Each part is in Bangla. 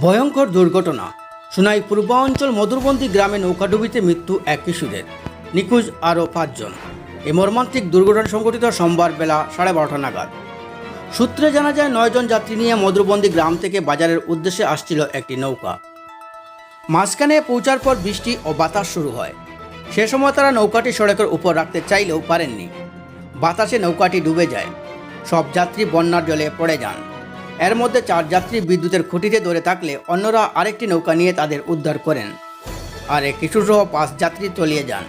ভয়ঙ্কর দুর্ঘটনা। সোনাই পূর্বাঞ্চল মধুরবন্দি গ্রামে নৌকাডুবিতে মৃত্যু এক কিশোরের। নিখোঁজ আরও পাঁচজন। এ মর্মান্তিক দুর্ঘটনা সংঘটিত সোমবার বেলা সাড়ে বারোটা নাগাদ। সূত্রে জানা যায়, নয়জন যাত্রী নিয়ে মধুরবন্দি গ্রাম থেকে বাজারের উদ্দেশ্যে আসছিল একটি নৌকা। মাঝখানে পৌঁছার পর বৃষ্টি ও বাতাস শুরু হয়। সে সময় তারা নৌকাটি সড়কের উপর রাখতে চাইলেও পারেননি। বাতাসে নৌকাটি ডুবে যায়। সব যাত্রী বন্যার জলে পড়ে যান। এর মধ্যে চার যাত্রী বিদ্যুতের খুঁটিতে ধরে থাকলে অন্যরা আরেকটি নৌকা নিয়ে তাদের উদ্ধার করেন। আর এক কিশোরসহ পাঁচ যাত্রী তলিয়ে যান।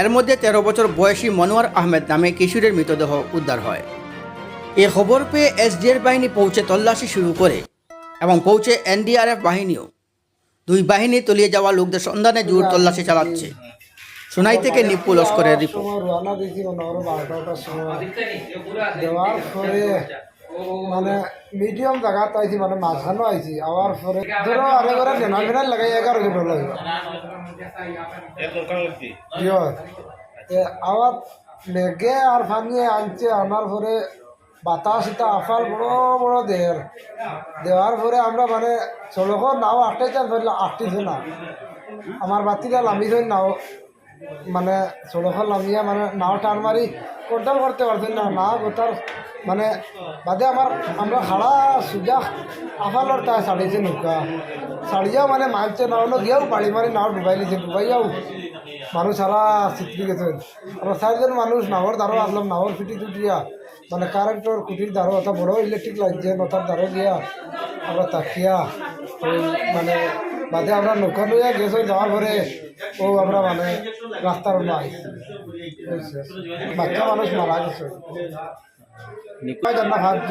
এর মধ্যে তেরো বছর বয়সী মনোয়ার আহমেদ নামে কিশোরের মৃতদেহ উদ্ধার হয়। এ খবর পেয়ে এসডিএর বাহিনী পৌঁছে তল্লাশি শুরু করে এবং পৌঁছে এনডিআরএফ বাহিনীও। দুই বাহিনী তলিয়ে যাওয়া লোকদের সন্ধানে জোর তল্লাশি চালাচ্ছে। সোনাই থেকে নিপু লস্করের রিপোর্ট। মানে মিডিয়াম জায়গা আইছি মানে মাঝখানেও আইছি আওয়ার পরে ধরো আরে করে জেনা ফেনার লাগাই এগারো জন লাগে আবার মেঘে আর ফানিয়ে আনছে আনার পরে বাতাস এটা আফাল বড় বড় দেহের দেওয়ার পরে আমরা মানে চলক নাও আটটাই চাল ফেললে আটটিছে না আমার বাতিটা লামিছে নাও। মানে সড়ক নামিয়া মানে নাও টান মারি কন্ট্রোল করতে পারছেন না না গোটার মানে বাদে আমার, আমরা খাড়া সুজা আফালর তা ছাড়িয়েছে নৌকা। ছাড়িয়াও মানে মারছে না হলো গিয়েও বাড়ি মারি নাও ডুবাই লিছে ডুবাইয়াও। মানুষ সারা চিত্রি গেছেন আমরা চারজন মানুষ নাহর দ্বারও আসলাম নাহর ফিটি টুটিয়া। মানে কারেন্টর কুটির দ্বারও অত বড় ইলেকট্রিক লাগছে নতার দ্বারও গিয়া আমরা তাকিয়া। মানে বাদে আমরা নৌকা লইয়া গেছো যাওয়ার পরে ও আমরা মানে রাস্তার বাচ্চা মানুষ মারা গেছে। জানা ভাবছ